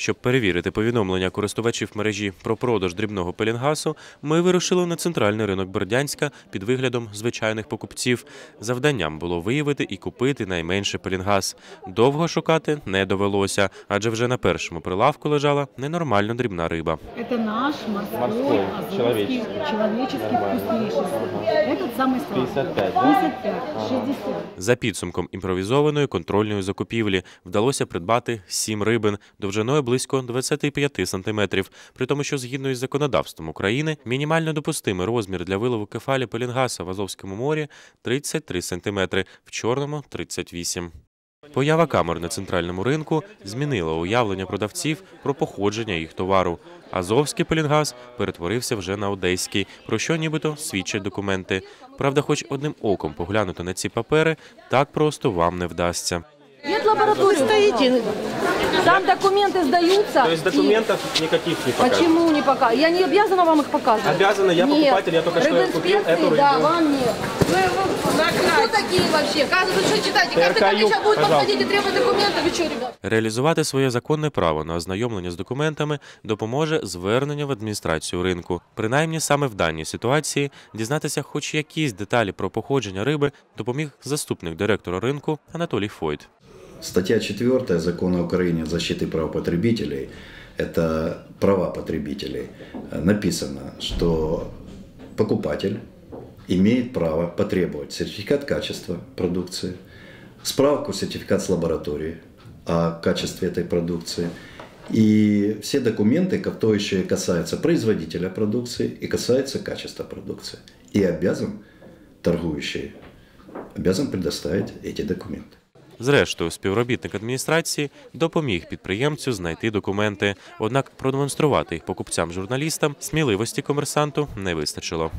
Щоб перевірити повідомлення користувачів мережі про продаж дрібного пелінгасу, ми вирушили на центральний ринок Бердянська під виглядом звичайних покупців. Завданням було виявити і купити найменший пелінгас. Довго шукати не довелося, адже вже на першому прилавку лежала ненормально дрібна риба. Это наш морской, Морской, азовский, человеческий. человеческий Нормально. вкуснейший. Этот самый сладкий. 55, да? 55, Ага. 60. За підсумком імпровізованої контрольної закупівлі вдалося придбати сім рибин довжиною близько 25 сантиметрів. При тому, що згідно із законодавством України мінімально допустимий розмір для вилову кефалі пелінгаса в Азовському морі 33 сантиметри, в Чорному 38. Поява камер на центральному ринку змінила уявлення продавців про походження їх товару. Азовський пелінгас перетворився вже на одеський, про що нібито свідчать документи. Правда, хоч одним оком поглянути на ці папери так просто вам не вдасться Нет лаборатории. стоите. Там документы сдаются. То есть и- документов никаких не показывают? Почему не пока? Я не обязана вам их показывать. Обязана, я Нет. покупатель, я только что купил Рыбинспекции, эту рыбу. Да, вам нет. Вы, вы кто такие вообще? Как вы что читаете? Каждый ко мне ТРК сейчас будет пожалуйста. подходить и требовать документы. Вы что, ребят? Реалізувати своє законне право на ознайомлення з документами допоможе звернення в адміністрацію ринку. Принаймні саме в даній ситуації дізнатися хоч якісь деталі про походження риби допоміг заступник директора ринку Анатолій Фойт. Статья 4 Закона Украины о защите прав потребителей – это права потребителей. Написано, что покупатель имеет право потребовать сертификат качества продукции, справку, сертификат с лаборатории о качестве этой продукции и все документы, которые касаются производителя продукции и касаются качества продукции. И обязан торгующий обязан предоставить эти документы. Зрештою, співробітник адміністрації допоміг підприємцю знайти документи. Однак продемонструвати їх покупцям-журналістам сміливості комерсанту не вистачило.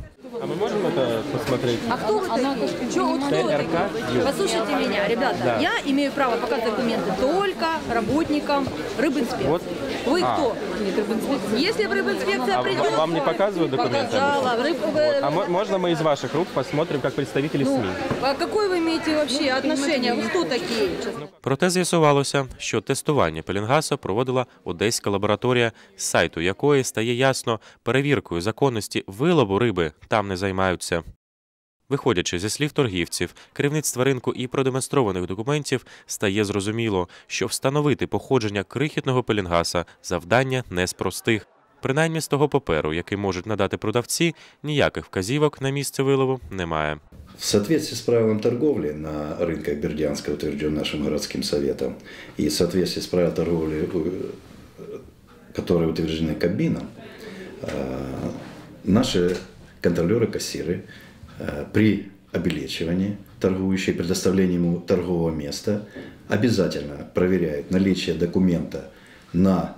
А ми можемо посмотреть? А кто вы такие? Чё, вот кто вы ТРК такие? Юг. Послушайте меня, ребята. Да. Я имею право показывать документы только работникам рыбинспекции. Вот. Вы А. кто? Нет, рыбинспекции. Если в рыбинспекция А придет... вам не показывают документы? Показала. Рыб... А мо- можно мы из ваших рук посмотрим, как представители Ну, СМИ? а какое вы имеете вообще отношение? Вы кто такие? Проте з'ясувалося, що тестування пелінгаса проводила одеська лабораторія, з сайту якої стає ясно, перевіркою законності вилову риби там не займаються. Виходячи зі слів торгівців, керівництва ринку і продемонстрованих документів, стає зрозуміло, що встановити походження крихітного пелінгаса завдання не з простих. Принаймні з того паперу, який можуть надати продавці, ніяких вказівок на місце вилову немає. В соответствии с правилом торговли на рынках Бердянска, утвержден нашим городским советом, и в соответствии с правилом торговли, э, которые утверждены Кабмином, э, наши контролеры-кассиры э, при обелечивании торгующие, предоставлении ему торгового места, обязательно проверяют наличие документа на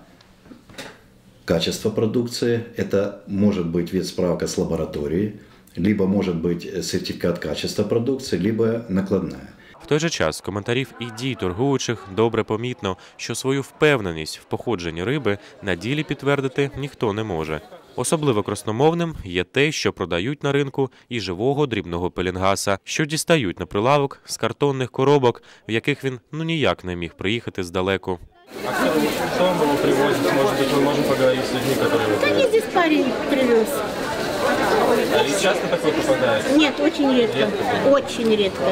качество продукции. Это может быть вид справка с лаборатории, либо может быть сертификат качества продукции, либо накладная. В той же час з коментарів і дій торгуючих добре помітно, що свою впевненість в походженні риби на ділі підтвердити ніхто не може. Особливо красномовним є те, що продають на ринку і живого дрібного пелінгаса, що дістають на прилавок з картонних коробок, в яких він ну ніяк не міг приїхати здалеку. А кто, кто вам его привозит? Может быть, мы можем поговорить с людьми, которые его Да привозят? мне здесь парень привез. А и часто такое попадает? Нет, очень редко. Очень редко.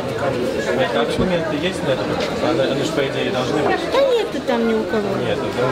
А документы есть на это? Они, они же, по идее, должны быть. Да нету там ни у кого. Нет, да?